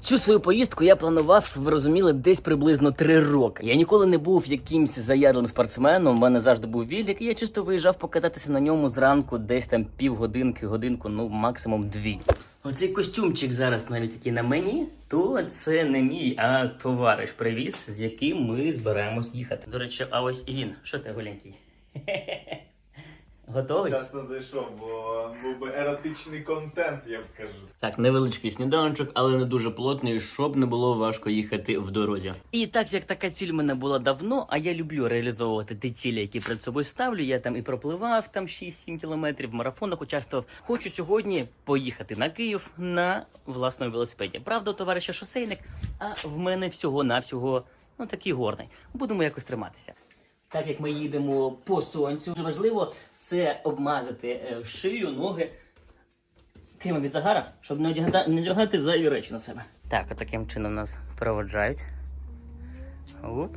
Цю свою поїздку я планував, щоб ви розуміли, десь приблизно три роки. Я ніколи не був якимсь заядлим спортсменом. У мене завжди був вілік, і я чисто виїжджав покататися на ньому зранку, десь там півгодинки, годинку, ну максимум дві. Оцей костюмчик зараз навіть який на мені, то це не мій, а товариш привіз, з яким ми збираємось їхати. До речі, а ось і він. Що ти голенький? Готовий? Часто зайшов, бо був би еротичний контент, я б кажу. Так, невеличкий сніданочок, але не дуже плотний, щоб не було важко їхати в дорозі. І так як така ціль в мене була давно, а я люблю реалізовувати ті цілі, які перед собою ставлю. Я там і пропливав там 6-7 кілометрів, в марафонах участвував. Хочу сьогодні поїхати на Київ на власному велосипеді. Правда, товариша шосейник, а в мене всього навсього ну такий горний. Будемо якось триматися. Так як ми їдемо по сонцю, дуже важливо це обмазати е, шию, ноги кремом від загара, щоб не одягати, не одягати зайві речі на себе. Так, от таким чином нас проводжають. Оп.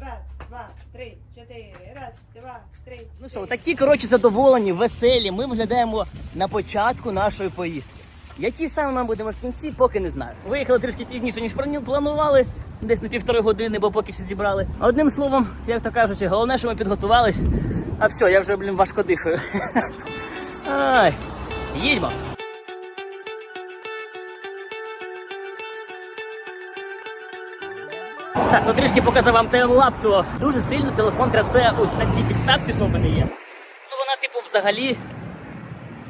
Раз, два, три, чотири. Раз, два, три, чотири. Ну що, такі коротше задоволені, веселі. Ми виглядаємо на початку нашої поїздки. Які саме ми будемо в кінці, поки не знаю. Виїхали трішки пізніше, ніж плані- планували, десь на півтори години, бо поки все зібрали. Одним словом, як то кажучи, головне, що ми підготувались. А все, я вже, блін, важко дихаю. Ай, їдьмо. Так, ну трішки показав вам таймлапсу. Дуже сильно телефон трясе от на цій підставці, що в мене є. Ну вона, типу, взагалі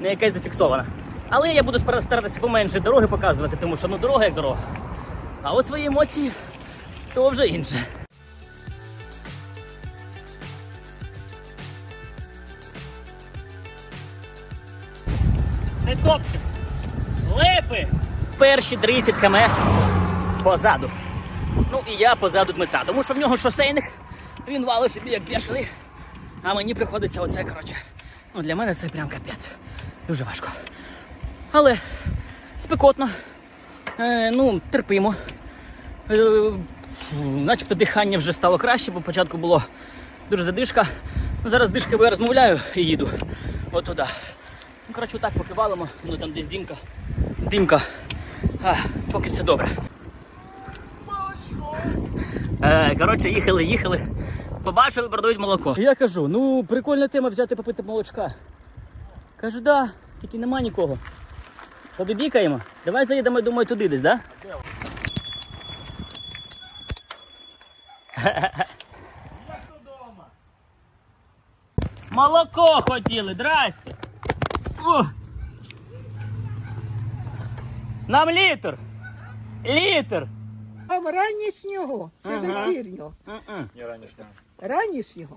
не якась зафіксована. Але я буду старатися поменше дороги показувати, тому що ну дорога як дорога. А от свої емоції то вже інше. Це топчик. Липи. Перші 30 км позаду. Ну і я позаду Дмитра, тому що в нього шосейник, він валить собі як бешений. А мені приходиться оце, коротше. Ну для мене це прям капець. Дуже важко. Але спекотно. Е, ну, терпимо. Е, начебто дихання вже стало краще, бо спочатку було дуже задишка. Зараз дишка, бо я розмовляю і їду. От туди. Ну, коротше, так поки валимо, ну там десь димка. Димка. А, поки все добре. Е, коротше, їхали, їхали. Побачили, продають молоко. Я кажу, ну прикольна тема взяти попити молочка. Кажу, да, тільки нема нікого. Побібікаємо. Давай заїдемо, я думаю, туди десь, да? Молоко хотіли, здрасте. Нам літр. Літр. Вам ранішнього чи Ага. вечірнього? Я раніше. Ранішнього?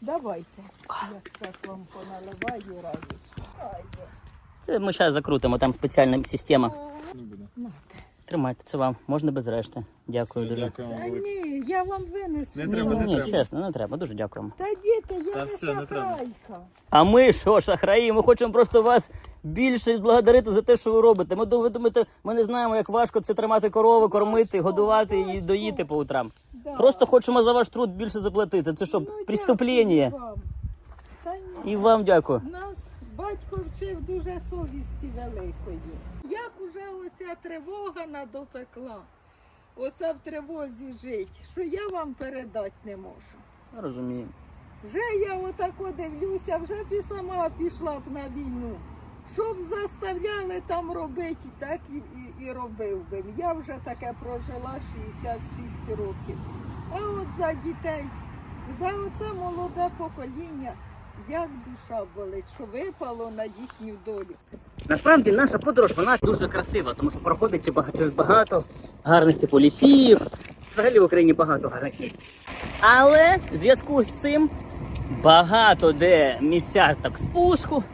Давайте. Я зараз вам поналиваю ранішнього. Це ми зараз закрутимо, там спеціальна система. Тримайте, це вам, можна без решти. Дякую дуже. Дякую Та ні, я вам винесу. Не треба, ні, не ні, треба. чесно, не треба, дуже дякуємо. Та діти, я Та не все, не треба. шахрайка. А ми що, шахраї? Ми хочемо просто вас більше благодарити за те, що ви робите. Ми ви думаєте, ми не знаємо, як важко це тримати корову, кормити, годувати і доїти по утрам. Да. Просто хочемо за ваш труд більше заплатити. Це що, Ну, преступлення? вам. Та ні. І вам дякую. Нас батько вчив дуже совісті великої. Як уже оця тривога надопекла, оце в тривозі жить, що я вам передати не можу. Розумію. Вже я отако дивлюся, вже б і сама пішла б на війну. Щоб заставляли там робити, так і, і, і робив би. Я вже таке прожила 66 років. А от за дітей, за оце молоде покоління, як душа болить, що випало на їхню долю. Насправді наша подорож вона дуже красива, тому що проходить через багато гарних типу лісів. Взагалі в Україні багато гарних місць. Але в зв'язку з цим багато де місця так спуску.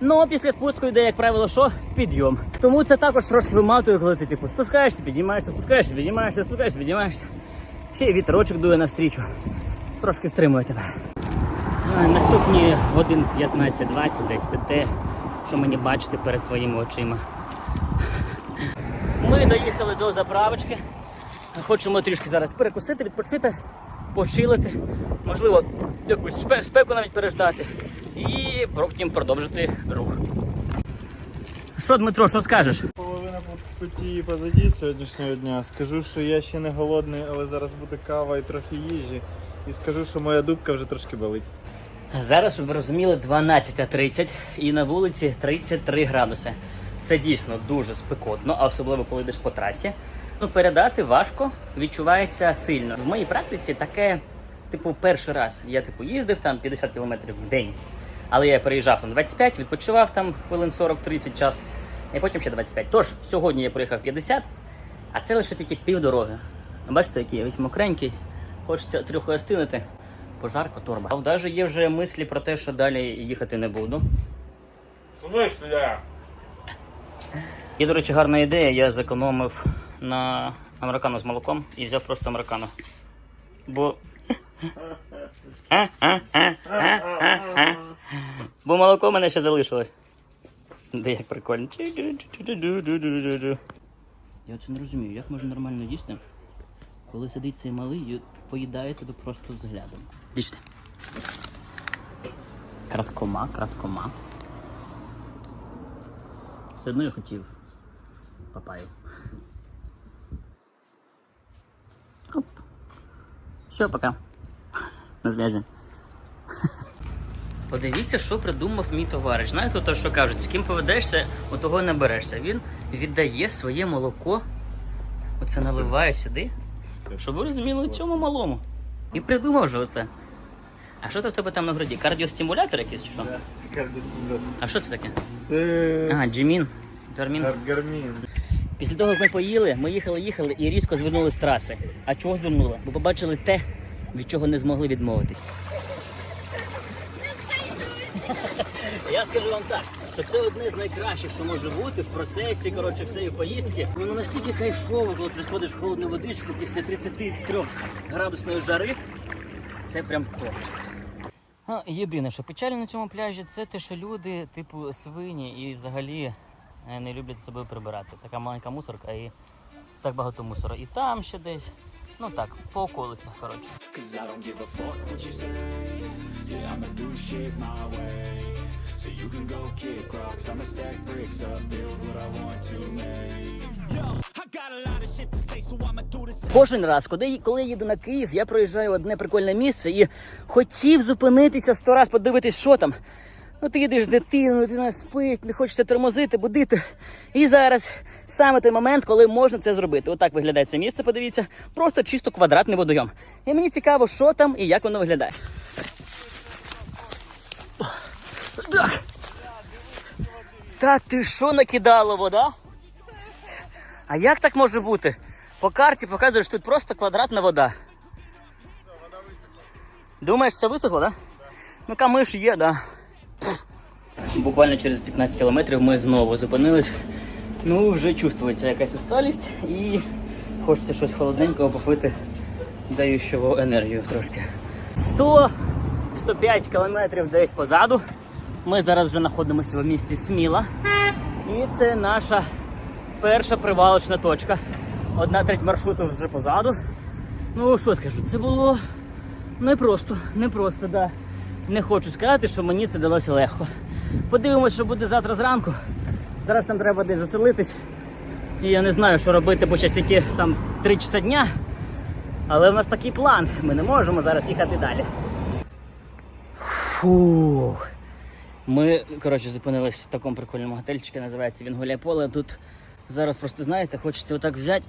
Ну, після спуску йде, як правило, що підйом. Тому це також трошки виматує, коли ти типу спускаєшся, підіймаєшся, спускаєшся, підіймаєшся, спускаєшся, підіймаєшся. Ще й вітерочок дує навстрічу. Трошки стримує тебе. А, Наступні годин 15-20 десь це те, що мені бачити перед своїми очима. Ми доїхали до заправочки. Хочемо трішки зараз перекусити, відпочити, почилити, можливо, якусь спеку навіть переждати. І потім продовжити рух. Що, Дмитро, що скажеш? Половина події позаді сьогоднішнього дня. Скажу, що я ще не голодний, але зараз буде кава і трохи їжі. І скажу, що моя дубка вже трошки болить. Зараз, щоб ви розуміли, 12.30 і на вулиці 33 градуси. Це дійсно дуже спекотно, а особливо коли йдеш по трасі. Ну, передати важко, відчувається сильно. В моїй практиці таке, типу, перший раз я типу їздив там 50 кілометрів в день. Але я переїжджав там 25, відпочивав там хвилин 40-30 час, і потім ще 25. Тож сьогодні я проїхав 50, а це лише тільки півдороги. Бачите, який я весь мокренький, хочеться трохи остинути. Пожарка торба. А навіть є вже мислі про те, що далі їхати не буду. І, до речі, гарна ідея. Я зекономив на американо з молоком і взяв просто американо. Бо. Бо молоко в мене ще залишилось. Де як прикольно. Я це не розумію, як можна нормально їсти, коли сидить цей малий поїдає тебе просто взглядом. Дійсно. Краткома, краткома. Все одно я хотів папаю. Оп. Все, пока. На зв'язі. Подивіться, що придумав мій товариш. Знаєте, то, що кажуть, з ким поведешся, у того не берешся. Він віддає своє молоко, оце наливає сюди, щоб ви розуміли цьому малому. І придумав же оце. А що це в тебе там на груді? Кардіостимулятор якийсь чи що? А що це таке? Це А, Джимін. Термін. гармін. Після того, як ми поїли, ми їхали, їхали і різко звернули з траси. А чого звернули? Бо побачили те, від чого не змогли відмовитись. Я скажу вам так, що це одне з найкращих, що може бути в процесі коротше, всієї поїздки. Воно настільки кайфово, коли ти заходиш в холодну водичку після 33 градусної жари. Це прям топчик. Ну, єдине, що печально на цьому пляжі, це те, що люди, типу, свині і взагалі е, не люблять з собою прибирати. Така маленька мусорка і так багато мусора. І там ще десь. Ну так, по околицях, коротше. So you can go kick rocks. I'ma stack bricks up, build what I want to make. Yo. Кожен раз, коли, коли їду на Київ, я проїжджаю одне прикольне місце і хотів зупинитися сто раз, подивитись, що там. Ну ти їдеш з дитиною, дитина спить, не хочеться тормозити, будити. І зараз саме той момент, коли можна це зробити. Отак виглядає це місце, подивіться. Просто чисто квадратний водойом. І мені цікаво, що там і як воно виглядає. Так, так ти що накидало вода? А як так може бути? По карті показує, що тут просто квадратна вода. Думаєш, це висохло, так? Да? Ну камиш є, да. Буквально через 15 кілометрів ми знову зупинились. Ну, вже чувствується якась усталість і хочеться щось холодненького попити, даючого енергію трошки. 100-105 кілометрів десь позаду. Ми зараз вже знаходимося в місті Сміла. І це наша перша привалочна точка. Одна треть маршруту вже позаду. Ну, що скажу, це було непросто, непросто, да. Не хочу сказати, що мені це далося легко. Подивимось, що буде завтра зранку. Зараз нам треба десь заселитись. І я не знаю, що робити, бо зараз тільки там 3 часа дня. Але в нас такий план. Ми не можемо зараз їхати далі. Фух. Ми, коротше, зупинились в такому прикольному готельчику, називається він гуляє поле. Тут зараз просто, знаєте, хочеться отак взяти.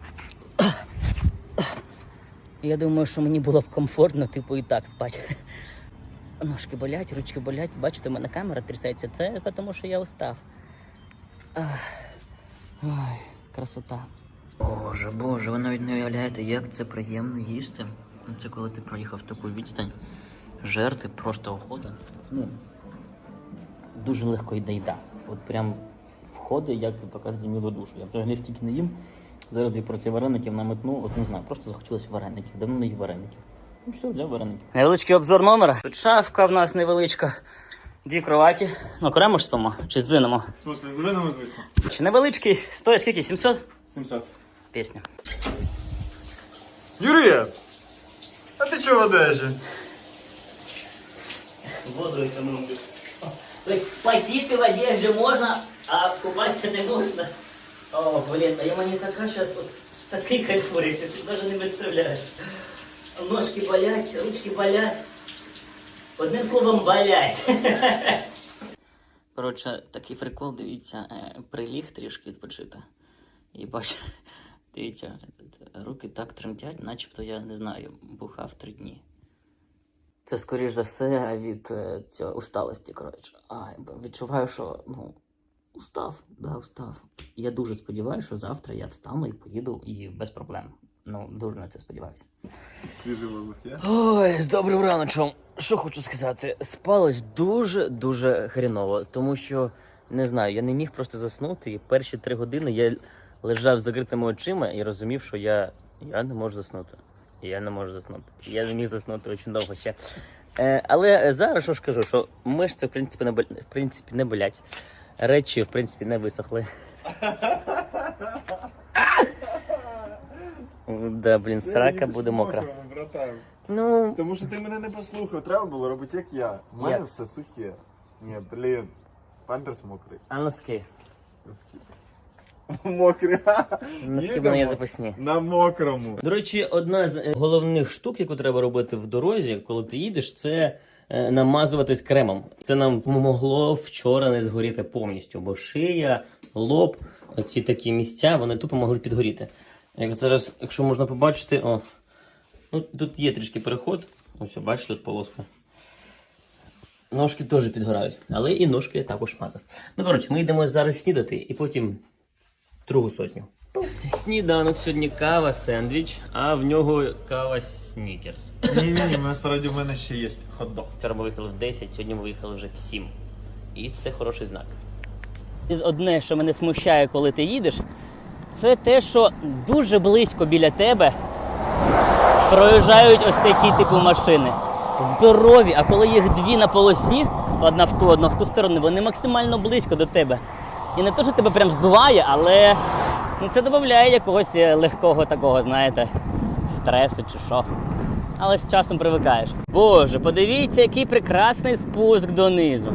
Я думаю, що мені було б комфортно, типу, і так спати. Ножки болять, ручки болять. Бачите, у мене камера трясеться. Це тому, що я устав. Ой, красота. Боже, боже, ви навіть не уявляєте, як це приємно їсти. Це коли ти проїхав таку відстань, жерти, просто охота. Ну, дуже легко йде їда. От прям входить, як то кажуть, міло душу. Я взагалі стільки не їм. Зараз дві порції вареників наметну, от не знаю, просто захотілося вареників. Давно не їв вареників. Ну все, взяв вареників. Невеличкий обзор номера. Тут шафка в нас невеличка. Дві кроваті. Ну, окремо ж спимо, чи здвинемо. В смысле, здвинемо, звісно. Чи невеличкий? Стоїть скільки? 700? 700. Пісня. Юрець! А ти чого в одежі? Воду економлю. Тобто платити в одежде можна, а купатися не можна. О, блін, а я мені така зараз от такий кайфурик, ти навіть не представляєш. Ножки болять, ручки болять. Одним словом, болять. Коротше, такий прикол, дивіться, е, приліг трішки відпочити. І бачу, дивіться, руки так тремтять, начебто я не знаю, бухав три дні. Це скоріш за все від е, цього усталості, коротше. А, відчуваю, що ну, устав, да, устав. Я дуже сподіваюся, що завтра я встану і поїду і без проблем. Ну, дуже на це сподіваюся. Свіжий воздух є? Ой, з добрим раночом. Що хочу сказати, спалось дуже-дуже хріново, тому що не знаю, я не міг просто заснути, і перші три години я лежав з закритими очима і розумів, що я, я не можу заснути. Я не можу заснути. Я не міг заснути дуже довго ще. Е, але зараз що ж кажу, що мишці в принципі не, в принципі, не болять. Речі, в принципі, не висохли. Да, блін, срака буде мокра. Ну, Тому що ти мене не послухав, треба було робити як я. У мене все сухе. Ні, блін. Памперс мокрий. а носки? Носки в Їдемо мене є запасні. На мокрому. До речі, одна з е, головних штук, яку треба робити в дорозі, коли ти їдеш, це е, намазуватись кремом. Це нам помогло вчора не згоріти повністю, бо шия, лоб, оці такі місця, вони тупо могли підгоріти. Як зараз, якщо можна побачити, о, ну тут є трішки переход. Ось, бачите, тут полоска. Ножки теж підгорають, але і ножки я також мазав. Ну, коротше, ми йдемо зараз снідати і потім другу сотню. Сніданок сьогодні кава, сендвіч, а в нього кава снікерс. Ні, ні, ні, насправді в мене ще є хот-дог. Вчора ми виїхали в 10, сьогодні ми виїхали вже в 7. І це хороший знак. Одне, що мене смущає, коли ти їдеш, це те, що дуже близько біля тебе проїжджають ось такі типу машини. Здорові, а коли їх дві на полосі, одна в ту, одна в ту сторону, вони максимально близько до тебе. І не те, що тебе прям здуває, але ну, це додає якогось е, легкого такого, знаєте, стресу чи що. Але з часом привикаєш. Боже, подивіться, який прекрасний спуск донизу.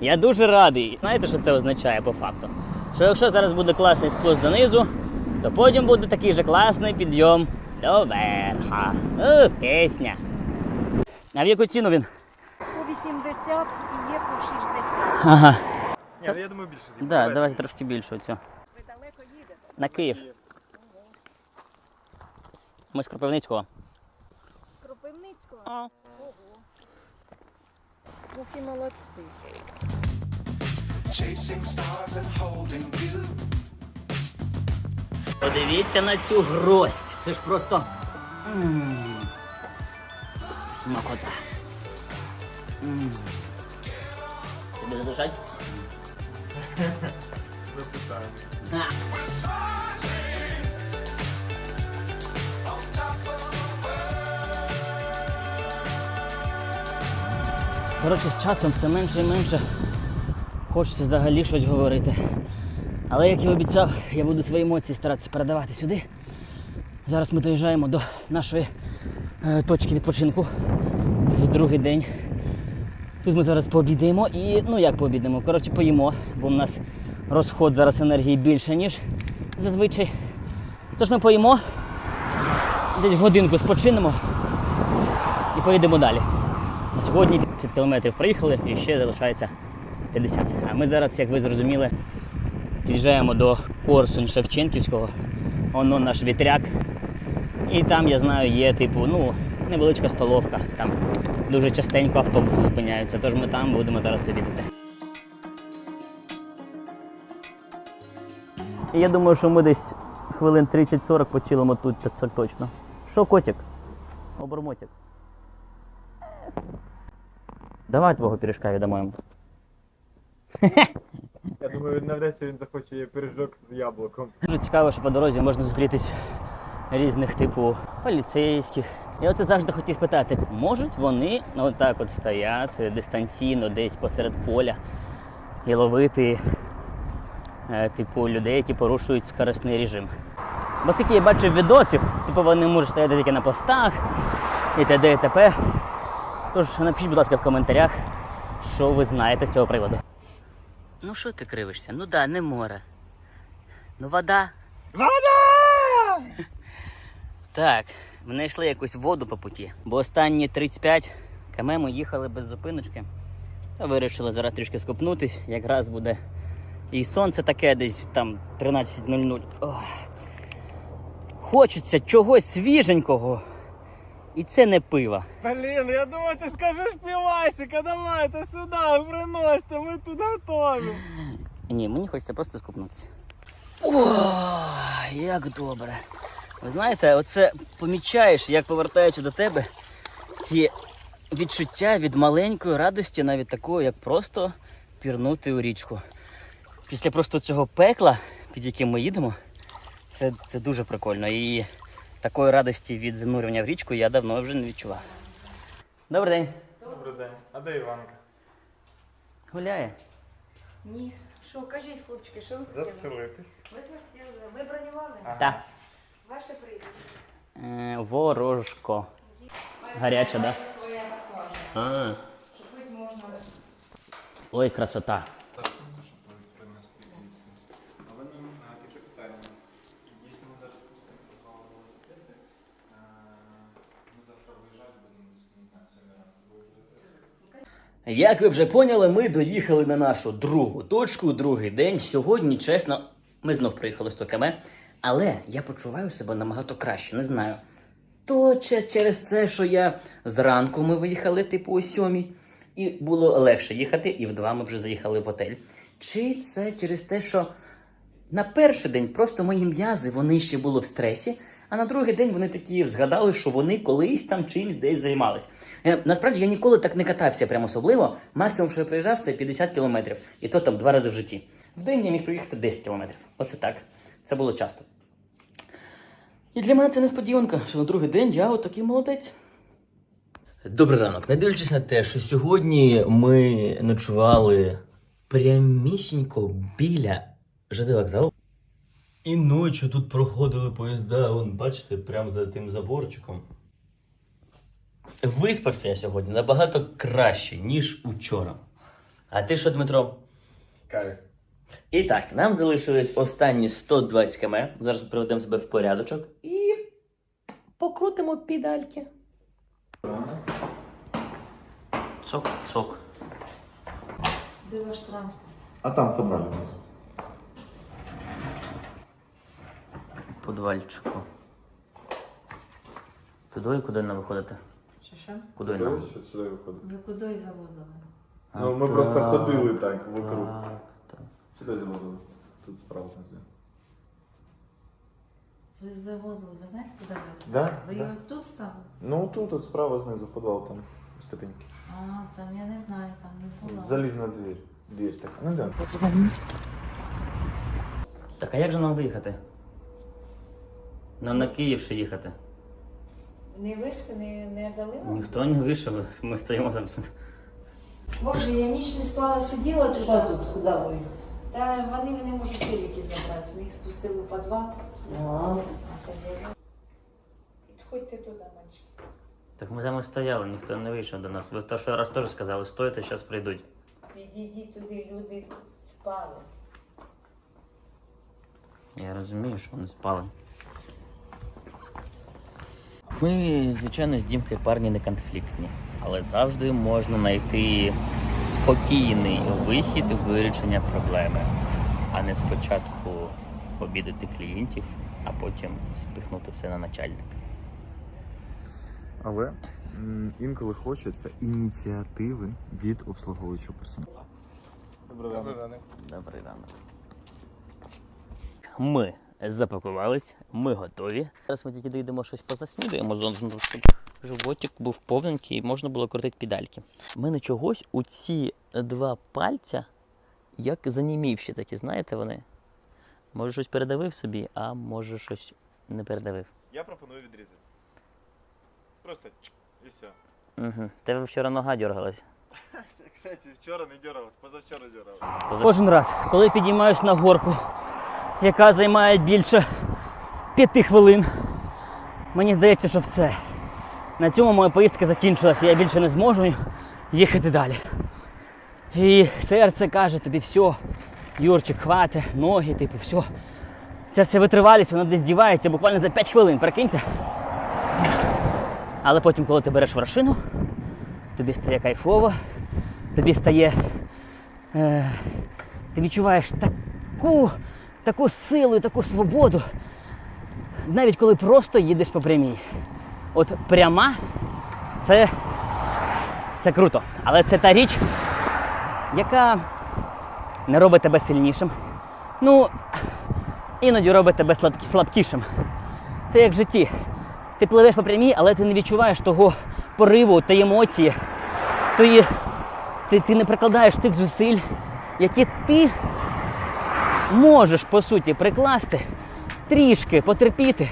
Я дуже радий. Знаєте, що це означає по факту? Що якщо зараз буде класний спуск донизу, то потім буде такий же класний підйом до верха. Ух, пісня. А в яку ціну він? По 80 і є по 60. Ага. Ні, ну, я думаю, більше з'їм. Да, давайте трошки більше оцю. Ви далеко їдете? На Київ. Ми з Кропивницького. З Кропивницького? А. Ого. Мухи молодці. Chasing stars and holding you. Подивіться на цю гроздь. Це ж просто. м, Смакота. М. Тебе задушать? Коротше, з часом все менше і менше хочеться взагалі щось говорити. Але як і обіцяв, я буду свої емоції старатися передавати сюди. Зараз ми доїжджаємо до нашої е, точки відпочинку в другий день. Тут ми зараз пообідаємо і ну як пообідаємо, коротше, поїмо, бо у нас розход зараз енергії більше, ніж зазвичай. Тож ми поїмо, десь годинку спочинемо і поїдемо далі. На сьогодні 50 кілометрів проїхали і ще залишається 50. А ми зараз, як ви зрозуміли, під'їжджаємо до Корсунь Шевченківського. Воно наш вітряк. І там, я знаю, є типу, ну, невеличка столовка. Там дуже частенько автобуси зупиняються, тож ми там будемо зараз обідати. Я думаю, що ми десь хвилин 30-40 почилимо тут, це точно. Що, котик? Обормотик. Давай твого пиріжка віддамо йому. Я думаю, навряд чи він захоче пиріжок з яблуком. Дуже цікаво, що по дорозі можна зустрітись різних типу поліцейських. Я оце завжди хотів спитати, можуть вони отак от стояти дистанційно десь посеред поля і ловити е, типу людей, які порушують скоростний режим. Бо скільки я бачив відосів, типу вони можуть стояти тільки на постах і т.д. і т.п. Тож напишіть, будь ласка, в коментарях, що ви знаєте з цього приводу. Ну що ти кривишся? Ну да, не море. Ну, вода. Вода! Так, ми знайшли якусь воду по путі, бо останні 35 км ми їхали без зупиночки. Та вирішили зараз трішки скупнутись, якраз буде і сонце таке десь там 13.00. Хочеться чогось свіженького. І це не пиво. Блін, я думаю, ти скажеш півасика, давайте сюди, приносьте, ми тут готові. Ні, мені хочеться просто скупнутися. О, як добре. Ви знаєте, оце помічаєш, як повертаючи до тебе ці відчуття від маленької радості, навіть такої, як просто пірнути у річку. Після просто цього пекла, під яким ми їдемо, це, це дуже прикольно. І такої радості від занурювання в річку я давно вже не відчував. Добрий день. Добрий день. А де Іванка? Гуляє. Ні. Що, кажіть, хлопчики, що ви хотіли? Заселитись. Ви захотіли. Ви бронювали? Так. Ваше прізвище. Е, ворожко. Гаряча, да? Своя схожа. А, Щоб пить можна. ой, красота. Як ви вже поняли, ми доїхали на нашу другу точку, другий день. Сьогодні, чесно, ми знов приїхали 100 км, але я почуваю себе набагато краще, не знаю. То чи через це, що я зранку ми виїхали, типу, о сьомій, і було легше їхати, і в два ми вже заїхали в готель. Чи це через те, що на перший день просто мої м'язи вони ще були в стресі, а на другий день вони такі згадали, що вони колись там чимось десь займались. Е, насправді я ніколи так не катався прямо особливо. Максимум, що я приїжджав, це 50 кілометрів, і то там два рази в житті. В день я міг приїхати 10 кілометрів. Оце так. Це було часто. І для мене це несподіванка, що на другий день я отакий молодець. Добрий ранок. Не дивлячись на те, що сьогодні ми ночували прямісінько біля ЖД вокзалу. І ночі тут проходили поїзда, вон, бачите, прямо за тим заборчиком. Виспався я сьогодні набагато краще, ніж учора. А ти що, Дмитро? Кайф. І так, нам залишились останні 120 км. Зараз приведемо себе в порядочок і покрутимо педальки. Цок, цок. Де ваш транспорт? А там подвалі внизу. Подвальчику. Туди і куди нам виходити? Що що? Куди нам? сюди виходить? Ви куди завозили? Ну, ми просто ходили так вокруг. Так. Сюди завозили. Тут справа внизу. Ви завозили, ви знаєте, куди везли? Да, Ви да. його тут ставили? Ну тут, тут справа знизу, подвал там ступеньки. А, там я не знаю, там не було. Залізна двір. Двір така. Ну да. Так, а як же нам виїхати? Нам на Київ ще їхати. Не вийшли, не, не дали вам? Ніхто не вийшов, ми стоїмо там. Боже, я ніч не спала, сиділа тут. Що тут? Куди ви? Та вони не можуть телeki забрати. Вони їх спустили у підвал, А, туди, мальчики. Так ми там і стояли, ніхто не вийшов до нас. Ви то, що раз теж сказали, стойте, зараз прийдуть. Підійдіть туди, люди спали. Я розумію, що вони спали. Ми, звичайно, з Дімкою парні не конфліктні, але завжди можна знайти спокійний вихід вирішення проблеми, а не спочатку обідати клієнтів, а потім спихнути все на начальника. Але інколи хочеться ініціативи від обслуговуючого персоналу. Добрий ранок. Добрий ранок. Ми запакувались, ми готові. Зараз ми тільки доїдемо щось позаснідуємо, зон- щоб животик був повненький і можна було крутити педальки. У мене чогось у ці два пальця, як занімівші такі, знаєте вони? Може щось передавив собі, а може щось не передавив. Я пропоную відрізати. Просто чик, і все. Угу. Тебе вчора нога дергалась. Кстати, вчора не дергалась, позавчора дергалась. Кожен раз, коли підіймаюсь на горку, яка займає більше п'яти хвилин, мені здається, що все. На цьому моя поїздка закінчилася, я більше не зможу їхати далі. І серце каже тобі, все, Юрчик, хвати, ноги, типу, все. ця вся витривалість, вона десь дівається буквально за 5 хвилин, прикиньте. Але потім, коли ти береш вершину, тобі стає кайфово, тобі стає. Е, ти відчуваєш таку, таку силу і таку свободу, навіть коли просто їдеш по прямій. От пряма це, це круто. Але це та річ, яка не робить тебе сильнішим. Ну, іноді робить тебе слабкішим. Це як в житті. Ти пливеш по прямій, але ти не відчуваєш того пориву, тої емоції, тої, ти, ти не прикладаєш тих зусиль, які ти можеш по суті прикласти, трішки потерпіти,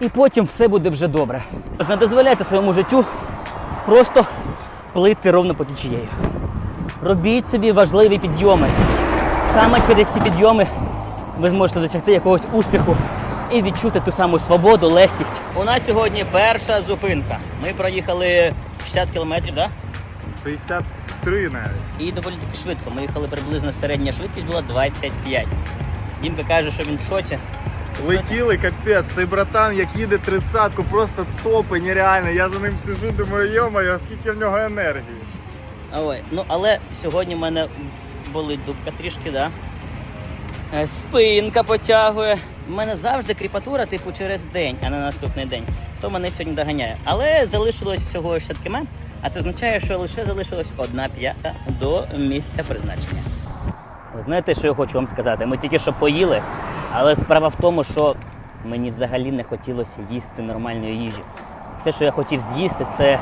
і потім все буде вже добре. Тож не дозволяйте своєму життю просто плити ровно по течією. Робіть собі важливі підйоми. Саме через ці підйоми ви зможете досягти якогось успіху і відчути ту саму свободу, легкість. У нас сьогодні перша зупинка. Ми проїхали 60 кілометрів, так? 63 навіть. І доволі таки швидко. Ми їхали приблизно середня швидкість була 25. Дімка каже, що він в шоці. Летіли, капець, цей братан, як їде тридцятку, просто топи, нереально. Я за ним сижу, думаю, йо-моє, скільки в нього енергії. Ой, ну але сьогодні в мене болить дубка трішки, да? Е, Спинка потягує. У мене завжди кріпатура, типу, через день, а не наступний день. То мене сьогодні доганяє. Але залишилось всього 60 км, а це означає, що лише залишилось одна п'ята до місця призначення. Знаєте, що я хочу вам сказати? Ми тільки що поїли, але справа в тому, що мені взагалі не хотілося їсти нормальної їжі. Все, що я хотів з'їсти, це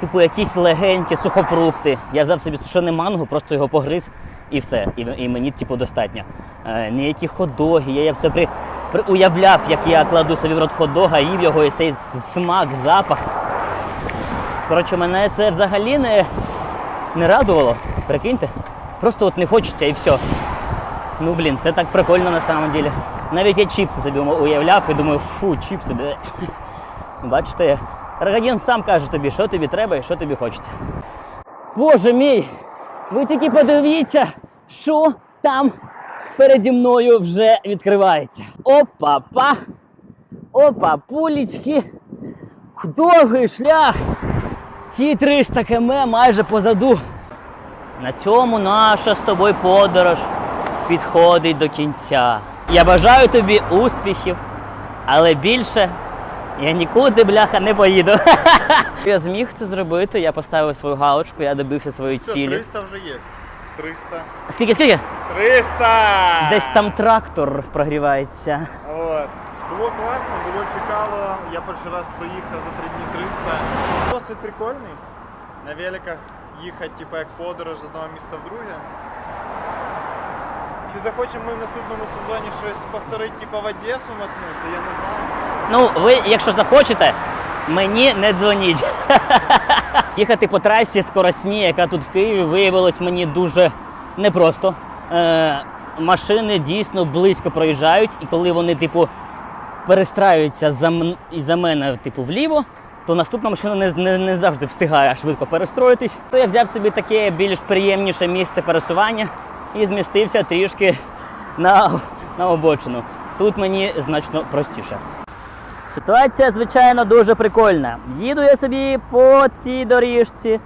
типу якісь легенькі сухофрукти. Я взяв собі сушене манго, просто його погриз і все. І, і мені типу достатньо. Е, ніякі ходоги. Я, я це при, при, уявляв, як я кладу собі в рот ходога, їв його, і цей смак, запах. Коротше, мене це взагалі не, не радувало. Прикиньте. Просто от не хочеться і все. Ну блін, це так прикольно на самом деле. Навіть я чіпси собі уявляв і думаю, фу, чіпси. бе. Бачите, Рагадін сам каже тобі, що тобі треба і що тобі хочеться. Боже мій! Ви тільки подивіться, що там переді мною вже відкривається. Опа-па! Опа, пулічки! Довгий шлях! Ті 300 км майже позаду. На цьому наша з тобою подорож підходить до кінця. Я бажаю тобі успіхів, але більше я нікуди, бляха, не поїду. Я зміг це зробити, я поставив свою галочку, я добився своєї Все, цілі. 300 вже є. 300. Скільки, скільки? 300! Десь там трактор прогрівається. От. Було класно, було цікаво. Я перший раз проїхав за 3 дні 300. Досвід прикольний. На великах їхати, типу, як подорож з одного міста в друге. Чи захочемо ми в наступному сезоні щось повторити, типу в Одесу мотнутися, я не знаю. Ну, ви, якщо захочете, мені не дзвоніть. Їхати по трасі скоросні, яка тут в Києві, виявилось мені дуже непросто. Е, машини дійсно близько проїжджають, і коли вони, типу, перестраюються за, м- і за мене, типу, вліво, то наступна машина не, не, не завжди встигає швидко перестроїтись. То я взяв собі таке більш приємніше місце пересування і змістився трішки на, на обочину. Тут мені значно простіше. Ситуація, звичайно, дуже прикольна. Їду я собі по цій доріжці,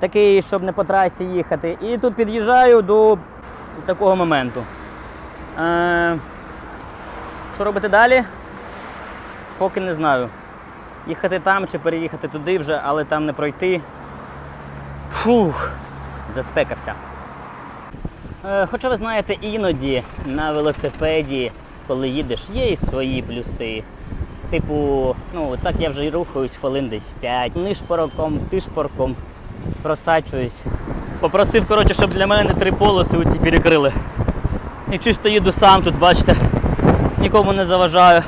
такий, щоб не по трасі їхати. І тут під'їжджаю до такого моменту. Е, що робити далі? Поки не знаю. Їхати там чи переїхати туди вже, але там не пройти. Фух, заспекався. Е, Хоча ви знаєте, іноді на велосипеді, коли їдеш, є і свої плюси. Типу, ну так я вже і рухаюсь хвилин десь 5. Нишпороком, тишпорком просачуюсь. Попросив, коротше, щоб для мене три полоси оці перекрили. І чисто їду сам тут, бачите, нікому не заважаю.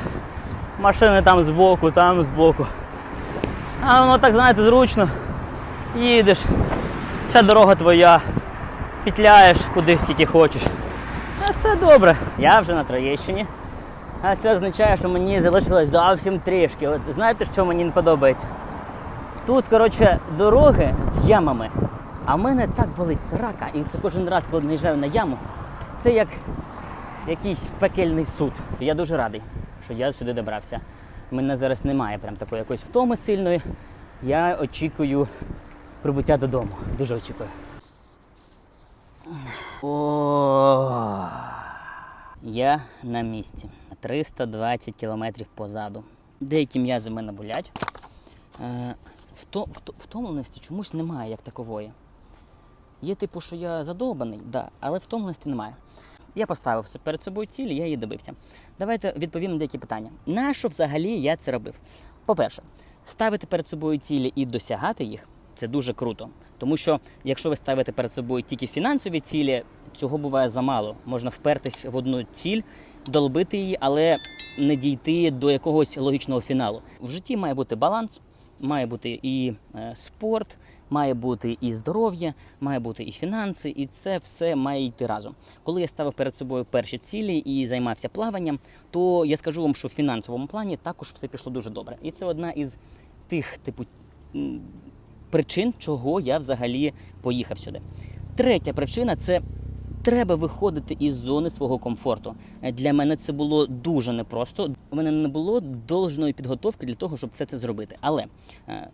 Машини там збоку, там збоку. А воно так, знаєте, зручно. Їдеш. Вся дорога твоя. Петляєш куди скільки хочеш. А все добре. Я вже на Троєщині. А це означає, що мені залишилось зовсім трішки. От знаєте, що мені не подобається? Тут, коротше, дороги з ямами. А в мене так болить срака, і це кожен раз, коли наїжджаю на яму, це як, якийсь пекельний суд. Я дуже радий, що я сюди добрався. У мене зараз немає прям такої якоїсь втоми сильної. Я очікую прибуття додому. Дуже очікую. О, я на місці. 320 кілометрів позаду. Деякі м'язи в мене болять. Е, вто, вто, втомленості чомусь немає як такової. Є типу, що я задовбаний, да, але втомленості немає. Я поставив перед собою цілі, я її добився. Давайте відповім на деякі питання. Нащо взагалі я це робив? По-перше, ставити перед собою цілі і досягати їх це дуже круто. Тому що якщо ви ставите перед собою тільки фінансові цілі, цього буває замало. Можна впертись в одну ціль, долбити її, але не дійти до якогось логічного фіналу. В житті має бути баланс, має бути і е, спорт, має бути і здоров'я, має бути і фінанси, і це все має йти разом. Коли я ставив перед собою перші цілі і займався плаванням, то я скажу вам, що в фінансовому плані також все пішло дуже добре. І це одна із тих, типу, причин, чого я взагалі поїхав сюди. Третя причина це треба виходити із зони свого комфорту. Для мене це було дуже непросто. У мене не було должної підготовки для того, щоб все це зробити. Але е,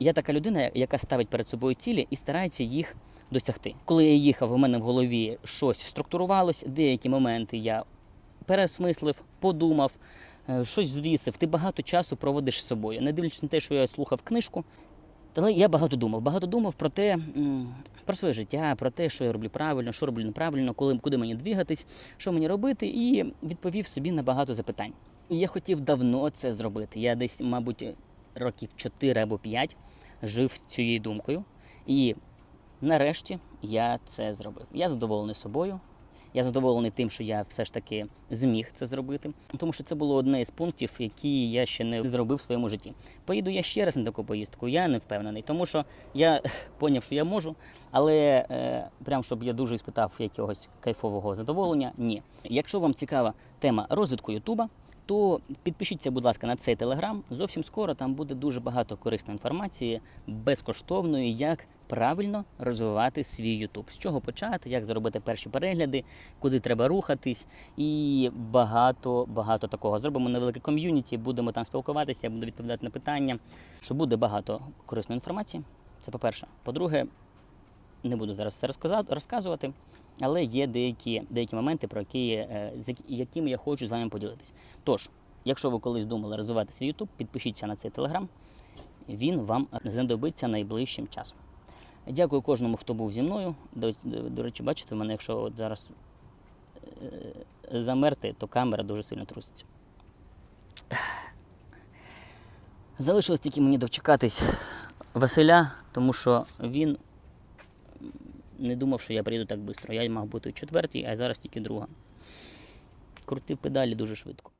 я така людина, яка ставить перед собою цілі і старається їх досягти. Коли я їхав, у мене в голові щось структурувалось, деякі моменти я пересмислив, подумав, е, щось звісив. Ти багато часу проводиш з собою. Не дивлячись на те, що я слухав книжку, але я багато думав. Багато думав про те, про своє життя, про те, що я роблю правильно, що роблю неправильно, коли куди мені двигатись, що мені робити, і відповів собі на багато запитань. І я хотів давно це зробити. Я десь, мабуть, років 4 або 5 жив з цією думкою. І нарешті я це зробив. Я задоволений собою. Я задоволений тим, що я все ж таки зміг це зробити, тому що це було одне із пунктів, які я ще не зробив в своєму житті. Поїду я ще раз на таку поїздку, я не впевнений, тому що я поняв, що я можу, але е, прям щоб я дуже іспитав якогось кайфового задоволення, ні. Якщо вам цікава тема розвитку Ютуба, то підпишіться, будь ласка, на цей телеграм. Зовсім скоро там буде дуже багато корисної інформації, безкоштовної, як правильно розвивати свій Ютуб. З чого почати, як зробити перші перегляди, куди треба рухатись, і багато багато такого. Зробимо невелике ком'юніті, будемо там спілкуватися, буду відповідати на питання. Що буде багато корисної інформації. Це по-перше. По-друге, не буду зараз все розказувати, але є деякі, деякі моменти, про які, е, з якими я хочу з вами поділитись. Тож, якщо ви колись думали розвивати свій YouTube, підпишіться на цей телеграм. Він вам знадобиться найближчим часом. Дякую кожному, хто був зі мною. До, до, до речі, бачите, мене, якщо от зараз е, замерти, то камера дуже сильно труситься. Залишилось тільки мені дочекатись Василя, тому що він не думав, що я приїду так швидко. Я мав бути четвертій, а зараз тільки друга. Крутив педалі дуже швидко.